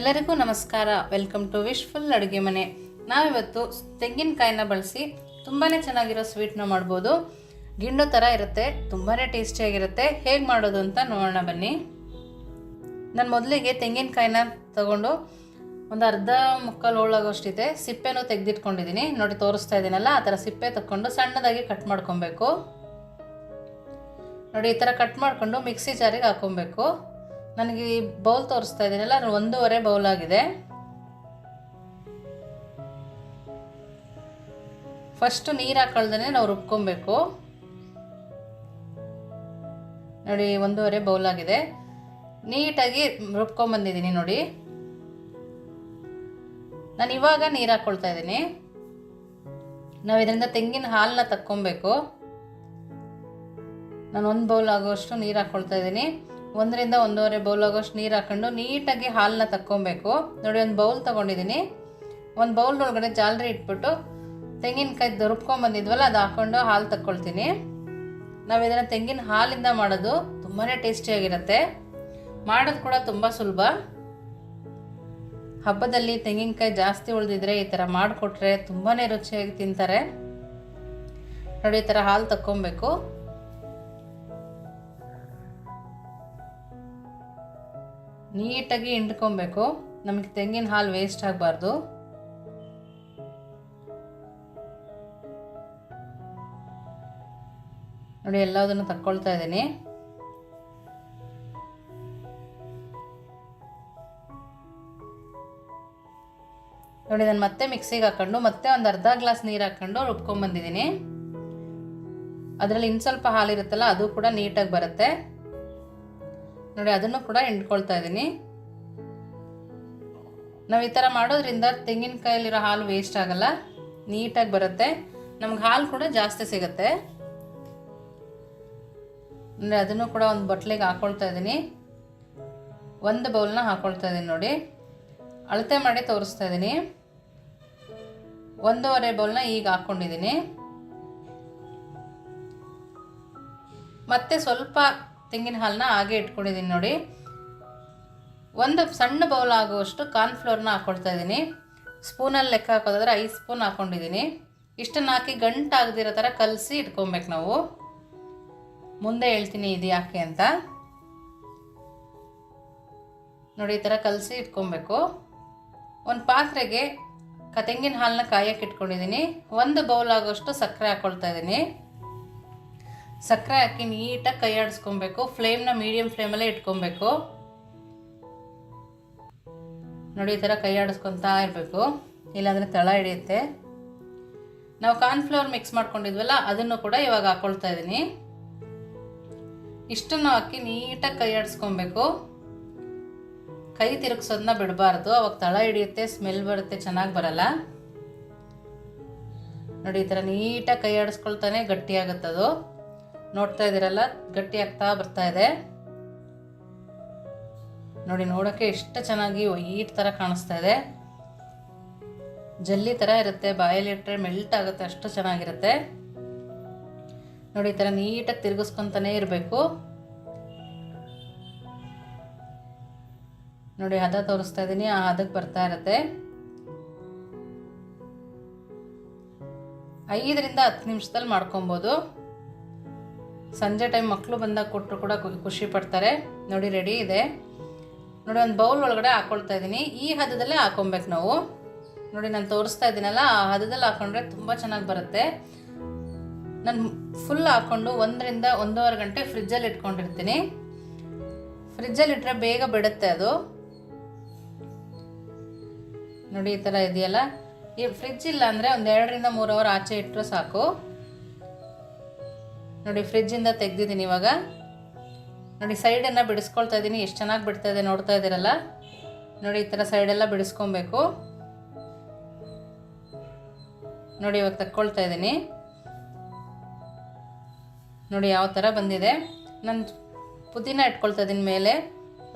ಎಲ್ಲರಿಗೂ ನಮಸ್ಕಾರ. Welcome to wishful ಅಡುಗೆ ಮನೆ. ನಾವಿವತ್ತು ತೆಂಗಿನಕಾಯಿನ ಬಳಸಿ ತುಂಬಾ ಚೆನ್ನಾಗಿರೋ ಸ್ವೀಟ್ನ ಮಾಡ್ಬೋದು. ಗಿಂಡು ಥರ ಇರುತ್ತೆ ತುಂಬಾ ಟೇಸ್ಟಿಯಾಗಿರುತ್ತೆ ಹೇಗೆ ಮಾಡೋದು ಅಂತ ನೋಡೋಣ ಬನ್ನಿ. ನಾನು ಮೊದಲಿಗೆ ತೆಂಗಿನಕಾಯಿನ ತಗೊಂಡು ಒಂದು ಅರ್ಧ ಮುಕ್ಕಾಲು ಹೋಳಾಗೋಷ್ಟಿದೆ ಸಿಪ್ಪೆನೂ ತೆಗೆದಿಟ್ಕೊಂಡಿದ್ದೀನಿ ನೋಡಿ, ತೋರಿಸ್ತಾ ಇದ್ದೀನಲ್ಲ ಆ ಥರ ಸಿಪ್ಪೆ ತಗೊಂಡು ಸಣ್ಣದಾಗಿ ಕಟ್ ಮಾಡ್ಕೊಬೇಕು. ನೋಡಿ, ಈ ಥರ ಕಟ್ ಮಾಡಿಕೊಂಡು ಮಿಕ್ಸಿ ಜಾರಿಗೆ ಹಾಕೊಬೇಕು. ನನಗೆ ಈ ಬೌಲ್ ತೋರಿಸ್ತಾ ಇದ್ದೀನಲ್ಲ ಒಂದೂವರೆ ಬೌಲ್ ಆಗಿದೆ. ಫಸ್ಟು ನೀರು ಹಾಕೊಳ್ದೇ ನಾವು ರುಬ್ಕೊಬೇಕು. ನೋಡಿ, ಒಂದೂವರೆ ಬೌಲ್ ಆಗಿದೆ. ನೀಟಾಗಿ ರುಬ್ಕೊಂಬಂದಿದ್ದೀನಿ ನೋಡಿ. ನಾನು ಇವಾಗ ನೀರು ಹಾಕ್ಕೊಳ್ತಾ ಇದ್ದೀನಿ. ನಾವು ಇದರಿಂದ ತೆಂಗಿನ ಹಾಲನ್ನ ತಕ್ಕೊಬೇಕು. ನಾನು ಒಂದು ಬೌಲ್ ಆಗೋಷ್ಟು ನೀರು ಹಾಕ್ಕೊಳ್ತಾ ಇದ್ದೀನಿ. ಒಂದರಿಂದ ಒಂದೂವರೆ ಬೌಲ್ ಆಗೋಷ್ಟು ನೀರು ಹಾಕೊಂಡು ನೀಟಾಗಿ ಹಾಲನ್ನ ತಕ್ಕೊಬೇಕು. ನೋಡಿ, ಒಂದು ಬೌಲ್ ತೊಗೊಂಡಿದ್ದೀನಿ ಒಂದು ಬೌಲ್ ಒಳಗಡೆ ಜಾಲರಿ ಇಟ್ಬಿಟ್ಟು ತೆಂಗಿನಕಾಯಿ ರುಬ್ಕೊಂಬಂದಿದ್ವಲ್ಲ ಅದು ಹಾಕ್ಕೊಂಡು ಹಾಲು ತಕ್ಕೊಳ್ತೀನಿ. ನಾವು ಇದನ್ನು ತೆಂಗಿನ ಹಾಲಿಂದ ಮಾಡೋದು ತುಂಬಾ ಟೇಸ್ಟಿಯಾಗಿರುತ್ತೆ ಮಾಡೋದು ಕೂಡ ತುಂಬ ಸುಲಭ. ಹಬ್ಬದಲ್ಲಿ ತೆಂಗಿನಕಾಯಿ ಜಾಸ್ತಿ ಉಳಿದಿದ್ರೆ ಈ ಥರ ಮಾಡಿಕೊಟ್ರೆ ತುಂಬಾ ರುಚಿಯಾಗಿ ತಿಂತಾರೆ. ನೋಡಿ, ಈ ಥರ ಹಾಲು ತಕ್ಕೊಬೇಕು ನೀಟಾಗಿ ಹಿಂಡ್ಕೊಬೇಕು. ನಮಗೆ ತೆಂಗಿನ ಹಾಲು ವೇಸ್ಟ್ ಆಗಬಾರ್ದು. ನೋಡಿ, ಎಲ್ಲದನ್ನು ತಕ್ಕೊಳ್ತಾ ಇದ್ದೀನಿ. ನೋಡಿ ನಾನು ಮತ್ತೆ ಮಿಕ್ಸಿಗೆ ಹಾಕೊಂಡು, ಮತ್ತೆ ಒಂದು ಅರ್ಧ ಗ್ಲಾಸ್ ನೀರು ಹಾಕೊಂಡು ರುಬ್ಕೊಂಡ್ಬಂದಿದ್ದೀನಿ ಅದರಲ್ಲಿ ಇನ್ನು ಸ್ವಲ್ಪ ಹಾಲಿರುತ್ತಲ್ಲ, ಅದು ಕೂಡ ನೀಟಾಗಿ ಬರುತ್ತೆ. ನೋಡಿ, ಅದನ್ನು ಕೂಡ ಹಿಂಡ್ಕೊಳ್ತಾ ಇದ್ದೀನಿ. ನಾವು ಈ ಥರ ಮಾಡೋದ್ರಿಂದ ತೆಂಗಿನಕಾಯಲ್ಲಿರೋ ಹಾಲು ವೇಸ್ಟ್ ಆಗಲ್ಲ, ನೀಟಾಗಿ ಬರುತ್ತೆ. ನಮ್ಗೆ ಹಾಲು ಕೂಡ ಜಾಸ್ತಿ ಸಿಗುತ್ತೆ. ಅಂದರೆ ಅದನ್ನು ಕೂಡ ಒಂದು ಬಟ್ಲಿಗೆ ಹಾಕ್ಕೊಳ್ತಾ ಇದ್ದೀನಿ. ಒಂದು ಬೌಲ್ನ ಹಾಕ್ಕೊಳ್ತಾ ಇದ್ದೀನಿ ನೋಡಿ. ಅಳತೆ ಮಾಡಿ ತೋರಿಸ್ತಾ ಇದ್ದೀನಿ. ಒಂದೂವರೆ ಬೌಲ್ನ ಈಗ ಹಾಕ್ಕೊಂಡಿದ್ದೀನಿ ಮತ್ತೆ ಸ್ವಲ್ಪ ತೆಂಗಿನ ಹಾಲನ್ನ ಹಾಗೆ ಇಟ್ಕೊಂಡಿದ್ದೀನಿ ನೋಡಿ. ಒಂದು ಸಣ್ಣ ಬೌಲ್ ಆಗುವಷ್ಟು ಕಾರ್ನ್ಫ್ಲೋರ್ನ ಹಾಕ್ಕೊಡ್ತಾ ಇದ್ದೀನಿ. ಸ್ಪೂನಲ್ಲಿ ಲೆಕ್ಕ ಹಾಕೋದಾದ್ರೆ ಐದು ಸ್ಪೂನ್ ಹಾಕ್ಕೊಂಡಿದ್ದೀನಿ ಇಷ್ಟನ್ನು ಹಾಕಿ ಗಂಟಾಗದಿರೋ ಥರ ಕಲಸಿ ಇಟ್ಕೊಬೇಕು ನಾವು. ಮುಂದೆ ಹೇಳ್ತೀನಿ ಇದು ಯಾಕೆ ಅಂತ. ನೋಡಿ, ಈ ಥರ ಕಲಸಿ ಇಟ್ಕೊಬೇಕು. ಒಂದು ಪಾತ್ರೆಗೆ ಕ ತೆಂಗಿನ ಹಾಲನ್ನ ಕಾಯಕ್ಕೆ ಇಟ್ಕೊಂಡಿದ್ದೀನಿ. ಒಂದು ಬೌಲ್ ಆಗೋಷ್ಟು ಸಕ್ಕರೆ ಹಾಕ್ಕೊಳ್ತಾ ಇದ್ದೀನಿ. ಸಕ್ಕರೆ ಹಾಕಿ ನೀಟಾಗಿ ಕೈ ಆಡಿಸ್ಕೊಬೇಕು. ಫ್ಲೇಮ್ನ ಮೀಡಿಯಮ್ ಫ್ಲೇಮಲ್ಲೇ ಇಟ್ಕೊಬೇಕು. ನೋಡಿ ಈ ಥರ ಕೈ ಆಡಿಸ್ಕೊತಾ ಇರಬೇಕು. ಇಲ್ಲಾಂದರೆ ತಳ ಹಿಡಿಯುತ್ತೆ. ನಾವು ಕಾರ್ನ್ಫ್ಲವರ್ ಮಿಕ್ಸ್ ಮಾಡ್ಕೊಂಡಿದ್ವಲ್ಲ, ಅದನ್ನು ಕೂಡ ಇವಾಗ ಹಾಕ್ಕೊಳ್ತಾ ಇದ್ದೀನಿ. ಇಷ್ಟನ್ನು ಹಾಕಿ ನೀಟಾಗಿ ಕೈ ಆಡಿಸ್ಕೊಬೇಕು ಕೈ ತಿರುಗಿಸೋದನ್ನ ಬಿಡಬಾರ್ದು. ಅವಾಗ ತಳ ಹಿಡಿಯುತ್ತೆ, ಸ್ಮೆಲ್ ಬರುತ್ತೆ, ಚೆನ್ನಾಗಿ ಬರಲ್ಲ. ನೋಡಿ ಈ ಥರ ನೀಟಾಗಿ ಕೈ ಆಡಿಸ್ಕೊಳ್ತಾನೆ ಗಟ್ಟಿಯಾಗುತ್ತದು. ನೋಡ್ತಾ ಇದ್ದೀರಲ್ಲ? ಗಟ್ಟಿ ಆಗ್ತಾ ಬರ್ತಾ ಇದೆ. ನೋಡಿ ನೋಡೋಕ್ಕೆ ಎಷ್ಟು ಚೆನ್ನಾಗಿ ವೈಟ್ ಥರ ಕಾಣಿಸ್ತಾ ಇದೆ. ಜಲ್ಲಿ ಥರ ಇರುತ್ತೆ, ಬಾಯಲ್ಲಿ ಇಟ್ಟರೆ ಮೆಲ್ಟ್ ಆಗುತ್ತೆ, ಅಷ್ಟು ಚೆನ್ನಾಗಿರುತ್ತೆ. ನೋಡಿ, ಈ ಥರ ನೀಟಾಗಿ ತಿರುಗಿಸ್ಕೊತಾನೆ ಇರಬೇಕು. ನೋಡಿ, ಹದ ತೋರಿಸ್ತಾ ಇದ್ದೀನಿ ಆ ಹದಕ್ಕೆ ಬರ್ತಾ ಇರುತ್ತೆ. ಐದರಿಂದ ಹತ್ತು ನಿಮಿಷದಲ್ಲಿ ಮಾಡ್ಕೊಬೋದು. ಸಂಜೆ ಟೈಮ್ ಮಕ್ಕಳು ಬಂದಾಗ ಕೊಟ್ಟರು ಕೂಡ ಖುಷಿ ಪಡ್ತಾರೆ. ನೋಡಿ ರೆಡಿ ಇದೆ. ನೋಡಿ, ಒಂದು ಬೌಲ್ ಒಳಗಡೆ ಹಾಕ್ಕೊಳ್ತಾ ಇದ್ದೀನಿ. ಈ ಹದದಲ್ಲೇ ಹಾಕೊಬೇಕು ನಾವು. ನೋಡಿ, ನಾನು ತೋರಿಸ್ತಾ ಇದ್ದೀನಲ್ಲ, ಆ ಹದದಲ್ಲಿ ಹಾಕೊಂಡ್ರೆ ತುಂಬ ಚೆನ್ನಾಗಿ ಬರುತ್ತೆ. ನಾನು ಫುಲ್ ಹಾಕ್ಕೊಂಡು ಒಂದರಿಂದ ಒಂದೂವರೆ ಗಂಟೆ ಫ್ರಿಜ್ಜಲ್ಲಿ ಇಟ್ಕೊಂಡಿರ್ತೀನಿ. ಫ್ರಿಜ್ಜಲ್ಲಿ ಇಟ್ಟರೆ ಬೇಗ ಬಿಡುತ್ತೆ ಅದು. ನೋಡಿ, ಈ ಥರ ಇದೆಯಲ್ಲ. ಈ ಫ್ರಿಜ್ ಇಲ್ಲ ಅಂದರೆ ಒಂದು ಎರಡರಿಂದ ಮೂರು ಅವರ್ ಆಚೆ ಇಟ್ಟರು ಸಾಕು. ನೋಡಿ ಫ್ರಿಜ್ಜಿಂದ ತೆಗ್ದಿದ್ದೀನಿ ಇವಾಗ. ನೋಡಿ ಸೈಡನ್ನು ಬಿಡಿಸ್ಕೊಳ್ತಾ ಇದ್ದೀನಿ. ಎಷ್ಟು ಚೆನ್ನಾಗಿ ಬಿಡ್ತಾ ಇದೆ ನೋಡ್ತಾ ಇದ್ದೀರಲ್ಲ? ನೋಡಿ, ಈ ಥರ ಸೈಡೆಲ್ಲ ಬಿಡಿಸ್ಕೊಬೇಕು. ನೋಡಿ, ಇವಾಗ ತಕ್ಕೊಳ್ತಾ ಇದ್ದೀನಿ. ನೋಡಿ, ಯಾವ ಥರ ಬಂದಿದೆ. ನಾನು ಪುದೀನ ಇಟ್ಕೊಳ್ತಾ ಇದ್ದೀನಿ ಮೇಲೆ.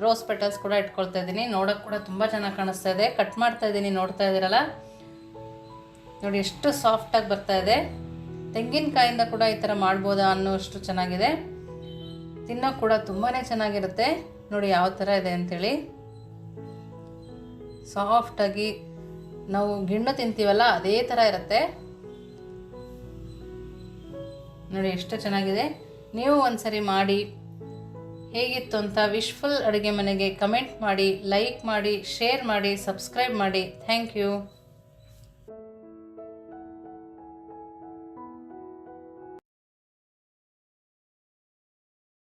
ರೋಸ್ ಪೆಟಲ್ಸ್ ಕೂಡ ಇಟ್ಕೊಳ್ತಾ ಇದ್ದೀನಿ. ನೋಡೋಕೆ ಕೂಡ ತುಂಬ ಚೆನ್ನಾಗಿ ಕಾಣಿಸ್ತಾ ಇದೆ. ಕಟ್ ಮಾಡ್ತಾ ಇದ್ದೀನಿ, ನೋಡ್ತಾ ಇದ್ದೀರಲ್ಲ? ನೋಡಿ, ಎಷ್ಟು ಸಾಫ್ಟಾಗಿ ಬರ್ತಾ ಇದೆ. ತೆಂಗಿನಕಾಯಿಂದ ಕೂಡ ಈ ಥರ ಮಾಡ್ಬೋದಾ ಅನ್ನೋಷ್ಟು ಚೆನ್ನಾಗಿದೆ. ತಿನ್ನೋ ಕೂಡ ತುಂಬಾ ಚೆನ್ನಾಗಿರುತ್ತೆ. ನೋಡಿ ಯಾವ ಥರ ಇದೆ ಅಂಥೇಳಿ ಸಾಫ್ಟಾಗಿ ನಾವು ಗಿಣ್ಣು ತಿಂತೀವಲ್ಲ, ಅದೇ ಥರ ಇರುತ್ತೆ. ನೋಡಿ ಎಷ್ಟು ಚೆನ್ನಾಗಿದೆ. ನೀವು ಒಂದ್ಸರಿ ಮಾಡಿ, ಹೇಗಿತ್ತು ಅಂತ ವಿಶ್ಫುಲ್ ಅಡುಗೆ ಮನೆಗೆ ಕಮೆಂಟ್ ಮಾಡಿ ಲೈಕ್ ಮಾಡಿ ಶೇರ್ ಮಾಡಿ ಸಬ್ಸ್ಕ್ರೈಬ್ ಮಾಡಿ. Thank you